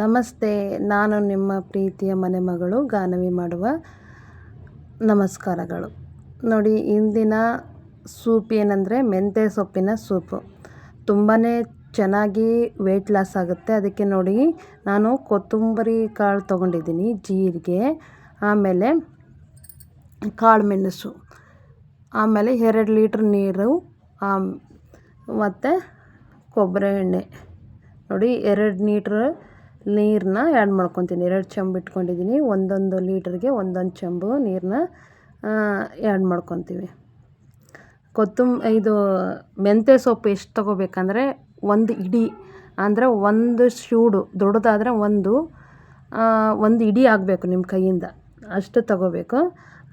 ನಮಸ್ತೆ, ನಾನು ನಿಮ್ಮ ಪ್ರೀತಿಯ ಮನೆಮಗಳು ಗಾನವಿ ಮಾಡುವ ನಮಸ್ಕಾರಗಳು. ನೋಡಿ, ಇಂದಿನ ಸೂಪ್ ಏನಂದರೆ ಮೆಂತ್ಯ ಸೊಪ್ಪಿನ ಸೂಪು. ತುಂಬಾ ಚೆನ್ನಾಗಿ ವೆಯ್ಟ್ ಲಾಸ್ ಆಗುತ್ತೆ. ಅದಕ್ಕೆ ನೋಡಿ, ನಾನು ಕೊತ್ತಂಬರಿ ಕಾಳು ತೊಗೊಂಡಿದ್ದೀನಿ ಜೀರಿಗೆ, ಆಮೇಲೆ ಕಾಳು ಮೆಣಸು ಆಮೇಲೆ ಎರಡು ಲೀಟ್ರ್ ನೀರು ಮತ್ತು ಕೊಬ್ಬರಿ ಎಣ್ಣೆ. ನೋಡಿ, ಎರಡು ಲೀಟ್ರ್ ನೀರನ್ನ ಆ್ಯಡ್ ಮಾಡ್ಕೊತೀನಿ. ಎರಡು ಚಂಬು ಇಟ್ಕೊಂಡಿದ್ದೀನಿ ಒಂದೊಂದು ಲೀಟ್ರಿಗೆ ಒಂದೊಂದು ಚಂಬು ನೀರನ್ನ ಆ್ಯಡ್ ಮಾಡ್ಕೊತೀವಿ. ಕೊತ್ತಂಬ ಇದು ಮೆಂತ್ಯ ಸೊಪ್ಪು ಎಷ್ಟು ತೊಗೋಬೇಕಂದ್ರೆ ಒಂದು ಇಡೀ, ಅಂದರೆ ಒಂದು ಶೂಡು, ದೊಡ್ಡದಾದರೆ ಒಂದು ಒಂದು ಇಡೀ ಆಗಬೇಕು ನಿಮ್ಮ ಕೈಯಿಂದ. ಅಷ್ಟು ತಗೋಬೇಕು.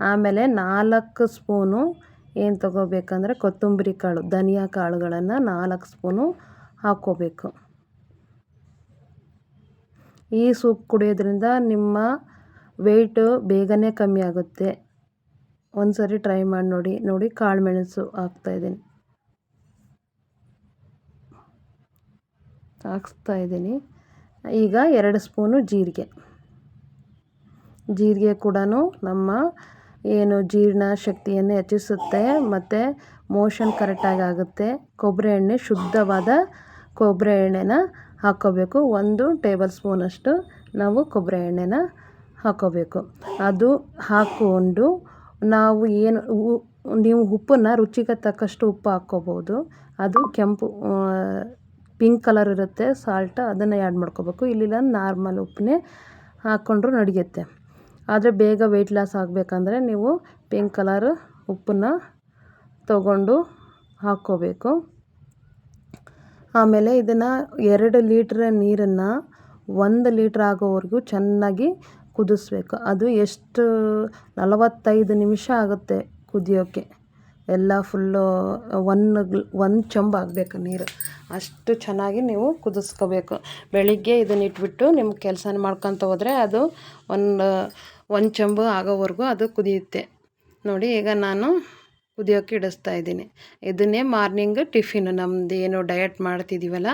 ಆಮೇಲೆ ನಾಲ್ಕು ಸ್ಪೂನು ಏನು ತಗೋಬೇಕಂದ್ರೆ ಕೊತ್ತಂಬರಿ ಕಾಳು, ಧನಿಯಾ ಕಾಳುಗಳನ್ನು ನಾಲ್ಕು ಸ್ಪೂನು ಹಾಕ್ಕೋಬೇಕು. ಈ ಸೂಪ್ ಕುಡಿಯೋದ್ರಿಂದ ನಿಮ್ಮ ವೆಯ್ಟು ಬೇಗನೆ ಕಮ್ಮಿ ಆಗುತ್ತೆ. ಒಂದು ಸರಿ ಟ್ರೈ ಮಾಡಿ ನೋಡಿ ನೋಡಿ ಕಾಳು ಮೆಣಸು ಹಾಕ್ಸ್ತಾ ಇದ್ದೀನಿ. ಈಗ ಎರಡು ಸ್ಪೂನು ಜೀರಿಗೆ. ಜೀರಿಗೆ ಕೂಡ ನಮ್ಮ ಏನು ಜೀರ್ಣ ಶಕ್ತಿಯನ್ನು ಹೆಚ್ಚಿಸುತ್ತೆ, ಮತ್ತು ಮೋಷನ್ ಕರೆಕ್ಟಾಗಿ ಆಗುತ್ತೆ. ಕೊಬ್ಬರಿ ಎಣ್ಣೆ ಶುದ್ಧವಾದ ಕೊಬ್ಬರಿ ಎಣ್ಣೆನ ಹಾಕ್ಕೋಬೇಕು. ಒಂದು ಟೇಬಲ್ ಸ್ಪೂನಷ್ಟು ನಾವು ಕೊಬ್ಬರಿ ಎಣ್ಣೆನ ಹಾಕ್ಕೋಬೇಕು. ಅದು ಹಾಕ್ಕೊಂಡು ನಾವು ಏನು ನೀವು ಉಪ್ಪನ್ನ ರುಚಿಗೆ ತಕ್ಕಷ್ಟು ಉಪ್ಪು ಹಾಕ್ಕೋಬೋದು. ಅದು ಕೆಂಪು ಪಿಂಕ್ ಕಲರ್ ಇರುತ್ತೆ, ಸಾಲ್ಟ್ ಅದನ್ನು ಆ್ಯಡ್ ಮಾಡ್ಕೋಬೇಕು. ಇಲ್ಲಿಲ್ಲ ನಾರ್ಮಲ್ ಉಪ್ಪನ್ನೇ ಹಾಕ್ಕೊಂಡ್ರೂ ನಡೆಯುತ್ತೆ. ಆದರೆ ಬೇಗ ವೆಯ್ಟ್ ಲಾಸ್ ಆಗಬೇಕಂದ್ರೆ ನೀವು ಪಿಂಕ್ ಕಲರ್ ಉಪ್ಪನ್ನು ತಗೊಂಡು ಹಾಕ್ಕೋಬೇಕು. ಆಮೇಲೆ ಇದನ್ನು ಎರಡು ಲೀಟ್ರ್ ನೀರನ್ನು ಒಂದು ಲೀಟ್ರ್ ಆಗೋವರೆಗೂ ಚೆನ್ನಾಗಿ ಕುದಿಸ್ಬೇಕು. ಅದು ಎಷ್ಟು, ನಲವತ್ತೈದು ನಿಮಿಷ ಆಗುತ್ತೆ ಕುದಿಯೋಕ್ಕೆ ಎಲ್ಲ ಫುಲ್ಲು ಒನ್ ಒಂದು ಚಂಬ ಆಗಬೇಕು ನೀರು. ಅಷ್ಟು ಚೆನ್ನಾಗಿ ನೀವು ಕುದಿಸ್ಕೋಬೇಕು. ಬೆಳಿಗ್ಗೆ ಇದನ್ನ ಇಟ್ಬಿಟ್ಟು ನಿಮ್ಮ ಕೆಲಸ ಮಾಡ್ಕೊತ ಹೋದರೆ ಅದು ಒಂದು ಒಂದು ಚಂಬು ಆಗೋವರೆಗೂ ಅದು ಕುದಿಯುತ್ತೆ. ನೋಡಿ, ಈಗ ನಾನು ಕುದಿಯೋಕ್ಕೆ ಇಡಿಸ್ತಾ ಇದ್ದೀನಿ. ಇದನ್ನೇ ಮಾರ್ನಿಂಗ್ ಟಿಫಿನ್ ನಮ್ಮದು ಏನು ಡಯಟ್ ಮಾಡ್ತಿದ್ದೀವಲ್ಲ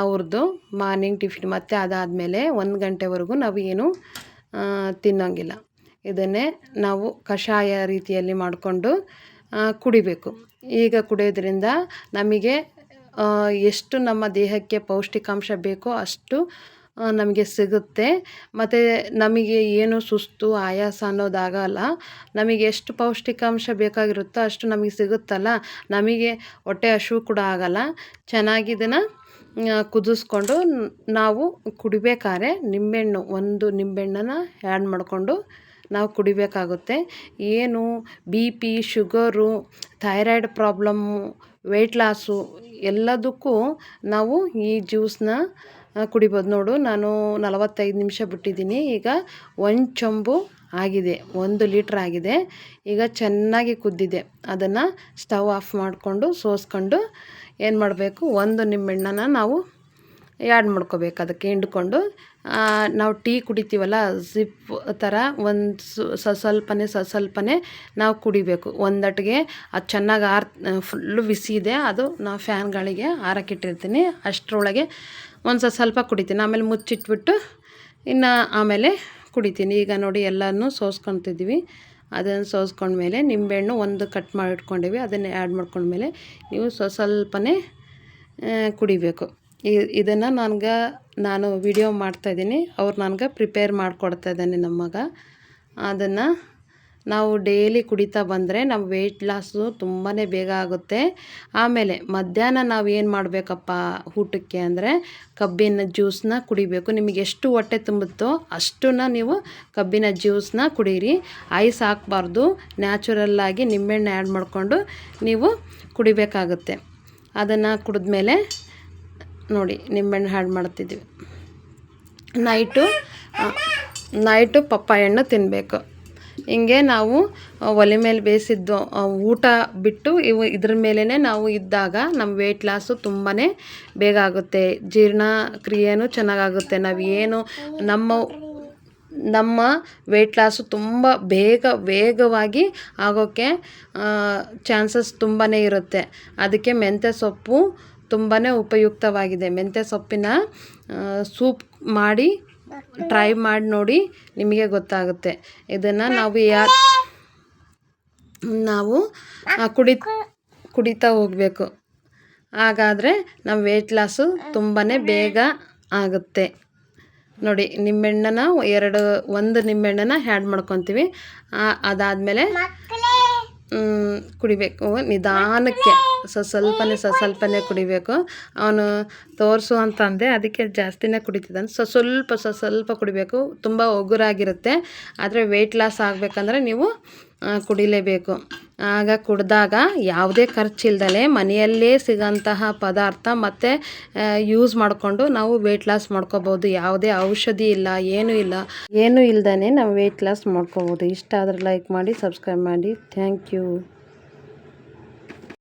ಅವ್ರದ್ದು ಮಾರ್ನಿಂಗ್ ಟಿಫಿನ್ ಮತ್ತು ಅದಾದಮೇಲೆ ಒಂದು ಗಂಟೆವರೆಗೂ ನಾವು ಏನು ತಿನ್ನೋಂಗಿಲ್ಲ. ಇದನ್ನೇ ನಾವು ಕಷಾಯ ರೀತಿಯಲ್ಲಿ ಮಾಡಿಕೊಂಡು ಕುಡಿಬೇಕು. ಈಗ ಕುಡಿಯೋದ್ರಿಂದ ನಮಗೆ ಎಷ್ಟು ನಮ್ಮ ದೇಹಕ್ಕೆ ಪೌಷ್ಟಿಕಾಂಶ ಬೇಕೋ ಅಷ್ಟು ನಮಗೆ ಸಿಗುತ್ತೆ. ಮತ್ತು ನಮಗೆ ಏನು ಸುಸ್ತು, ಆಯಾಸ ಅನ್ನೋದಾಗಲ್ಲ ನಮಗೆ ಎಷ್ಟು ಪೌಷ್ಟಿಕಾಂಶ ಬೇಕಾಗಿರುತ್ತೋ ಅಷ್ಟು ನಮಗೆ ಸಿಗುತ್ತಲ್ಲ. ನಮಗೆ ಹೊಟ್ಟೆ ಹಸಿವು ಕೂಡ ಆಗಲ್ಲ. ಚೆನ್ನಾಗಿ ಇದನ್ನು ಕುದಿಸ್ಕೊಂಡು ನಾವು ಕುಡಿಬೇಕಾದ್ರೆ ನಿಂಬೆಹಣ್ಣು, ಒಂದು ನಿಂಬೆಹಣ್ಣನ್ನು ಆ್ಯಡ್ ಮಾಡಿಕೊಂಡು ನಾವು ಕುಡಿಬೇಕಾಗುತ್ತೆ. ಏನು B P, sugar, thyroid problem weight loss ಎಲ್ಲದಕ್ಕೂ ನಾವು ಈ ಜ್ಯೂಸನ್ನ ಕುಡಿಬೋದು. ನೋಡು, ನಾನು ನಲವತ್ತೈದು ನಿಮಿಷ ಬಿಟ್ಟಿದ್ದೀನಿ. ಈಗ ಒಂದು ಚೊಂಬು ಆಗಿದೆ, ಒಂದು ಲೀಟ್ರ್ ಆಗಿದೆ. ಈಗ ಚೆನ್ನಾಗಿ ಕುದ್ದಿದೆ. ಅದನ್ನು ಸ್ಟವ್ ಆಫ್ ಮಾಡಿಕೊಂಡು ಸೋಸ್ಕೊಂಡು ಏನು ಮಾಡಬೇಕು? ಒಂದು ನಿಂಬೆಣ್ಣನ ನಾವು ಆ್ಯಡ್ ಮಾಡ್ಕೋಬೇಕು ಅದಕ್ಕೆ ಹಿಂಡ್ಕೊಂಡು ನಾವು ಟೀ ಕುಡಿತೀವಲ್ಲ, ಸಿಪ್ ಥರ ಒಂದು ಸ್ವಲ್ಪನೇ ಸ್ವಲ್ಪನೇ ನಾವು ಕುಡಿಬೇಕು. ಒಂದಟ್ಟಿಗೆ ಅದು ಚೆನ್ನಾಗಿ ಆರ್, ಫುಲ್ಲು ಬಿಸಿ ಇದೆ ಅದು ನಾವು ಫ್ಯಾನ್ಗಳಿಗೆ ಹಾರಕ್ಕಿಟ್ಟಿರ್ತೀನಿ ಅಷ್ಟರೊಳಗೆ ಒಂದು ಸ್ವಲ್ಪ ಕುಡಿತೀನಿ. ಆಮೇಲೆ ಮುಚ್ಚಿಟ್ಬಿಟ್ಟು ಇನ್ನು ಆಮೇಲೆ ಕುಡಿತೀನಿ. ಈಗ ನೋಡಿ ಎಲ್ಲನೂ ಸೋಸ್ಕೊತಿದ್ದೀವಿ. ಅದನ್ನು ಸೋಸ್ಕೊಂಡ್ಮೇಲೆ ನಿಂಬೆಹಣ್ಣು ಒಂದು ಕಟ್ ಮಾಡಿಟ್ಕೊಂಡಿವಿ. ಅದನ್ನು ಆ್ಯಡ್ ಮಾಡ್ಕೊಂಡ್ಮೇಲೆ ನೀವು ಸ್ವ ಸ್ವಲ್ಪನೇ ಕುಡಿಬೇಕು. ಇದನ್ನು ನನ್ಗೆ ನಾನು ವಿಡಿಯೋ ಮಾಡ್ತಾಯಿದ್ದೀನಿ ಅವ್ರು ನನಗೆ ಪ್ರಿಪೇರ್ ಮಾಡಿಕೊಡ್ತಾ ಇದ್ದಾನೆ ನಮ್ಮ ಮಗ. ಅದನ್ನು ನಾವು ಡೈಲಿ ಕುಡಿತಾ ಬಂದರೆ ನಮ್ಮ ವೆಯ್ಟ್ ಲಾಸು ತುಂಬಾ ಬೇಗ ಆಗುತ್ತೆ. ಆಮೇಲೆ ಮಧ್ಯಾಹ್ನ ನಾವು ಏನು ಮಾಡಬೇಕಪ್ಪ ಊಟಕ್ಕೆ ಅಂದರೆ ಕಬ್ಬಿನ ಜ್ಯೂಸನ್ನ ಕುಡಿಬೇಕು. ನಿಮಗೆ ಎಷ್ಟು ಹೊಟ್ಟೆ ತುಂಬುತ್ತೋ ಅಷ್ಟನ್ನ ನೀವು ಕಬ್ಬಿನ ಜ್ಯೂಸನ್ನ ಕುಡೀರಿ. ಐಸ್ ಹಾಕಬಾರ್ದು. ನ್ಯಾಚುರಲ್ಲಾಗಿ ನಿಂಬೆಹಣ್ಣು ಆ್ಯಡ್ ಮಾಡಿಕೊಂಡು ನೀವು ಕುಡಿಬೇಕಾಗುತ್ತೆ. ಅದನ್ನು ಕುಡಿದ್ಮೇಲೆ ನೋಡಿ, ನಿಂಬೆಹಣ್ಣು ಹ್ಯಾಡ್ ಮಾಡ್ತಿದ್ವಿ. ನೈಟು ನೈಟು ಪಪ್ಪಾಯ ಹಣ್ಣು ತಿನ್ನಬೇಕು ಹಿಂಗೆ ನಾವು ಒಲೆ ಮೇಲೆ ಬೇಯಿಸಿದ್ದು ಊಟ ಬಿಟ್ಟು ಇವು ಇದ್ರ ಮೇಲೇ ನಾವು ಇದ್ದಾಗ ನಮ್ಮ ವೆಯ್ಟ್ ಲಾಸು ತುಂಬಾ ಬೇಗ ಆಗುತ್ತೆ. ಜೀರ್ಣಕ್ರಿಯೆಯೂ ಚೆನ್ನಾಗಾಗುತ್ತೆ. ನಾವು ಏನು ನಮ್ಮ ನಮ್ಮ ವೆಯ್ಟ್ ಲಾಸು ತುಂಬ ಬೇಗ, ವೇಗವಾಗಿ ಆಗೋಕ್ಕೆ ಚಾನ್ಸಸ್ ತುಂಬಾ ಇರುತ್ತೆ. ಅದಕ್ಕೆ ಮೆಂತ್ಯ ಸೊಪ್ಪು ತುಂಬಾ ಉಪಯುಕ್ತವಾಗಿದೆ. ಮೆಂತ್ಯ ಸೊಪ್ಪಿನ ಸೂಪ್ ಮಾಡಿ, ಟ್ರೈ ಮಾಡಿ ನೋಡಿ ನಿಮಗೆ ಗೊತ್ತಾಗುತ್ತೆ. ಇದನ್ನು ನಾವು ಯಾ, ನಾವು ಕುಡಿ, ಕುಡಿತಾ ಹೋಗಬೇಕು. ಹಾಗಾದರೆ ನಮ್ಮ ವೆಯ್ಟ್ ಲಾಸು ತುಂಬಾ ಬೇಗ ಆಗುತ್ತೆ. ನೋಡಿ ನಿಂಬೆಹಣ್ಣನ ಎರಡು, ಒಂದು ನಿಂಬೆಣ್ಣನ ಹ್ಯಾಡ್ ಮಾಡ್ಕೊತೀವಿ. ಅದಾದಮೇಲೆ ಕುಡಿಬೇಕು. ನಿಧಾನಕ್ಕೆ ಸ, ಸ್ವಲ್ಪನೇ ಸ, ಸ್ವಲ್ಪನೇ ಕುಡಿಬೇಕು. ಅವನು ತೋರಿಸು ಅಂತ ಅಂದೆ ಅದಕ್ಕೆ ಜಾಸ್ತಿನೇ ಕುಡಿತಿದ್ದಾನೆ. ಸೊ, ಸ್ವಲ್ಪ ಸ, ಸ್ವಲ್ಪ ಕುಡಿಬೇಕು. ತುಂಬ ಒಗುರಾಗಿರುತ್ತೆ ಆದರೆ ವೆಯ್ಟ್ ಲಾಸ್ ಆಗಬೇಕಂದ್ರೆ ನೀವು ಕುಡಿಲೇಬೇಕು. ಆಗ ಕುಡಿದಾಗ ಯಾವುದೇ ಖರ್ಚಿಲ್ದಲೆ ಮನೆಯಲ್ಲೇ ಸಿಗೋಂತಹ ಪದಾರ್ಥ ಮತ್ತು ಯೂಸ್ ಮಾಡಿಕೊಂಡು ನಾವು ವೆಯ್ಟ್ ಲಾಸ್ ಮಾಡ್ಕೋಬೋದು. ಯಾವುದೇ ಔಷಧಿ ಇಲ್ಲ, ಏನೂ ಇಲ್ಲ. ಏನೂ ಇಲ್ದೇ ನಾವು ವೆಯ್ಟ್ ಲಾಸ್ ಮಾಡ್ಕೋಬೋದು. ಇಷ್ಟ ಆದರೆ ಲೈಕ್ ಮಾಡಿ ಸಬ್ಸ್ಕ್ರೈಬ್ ಮಾಡಿ. Thank you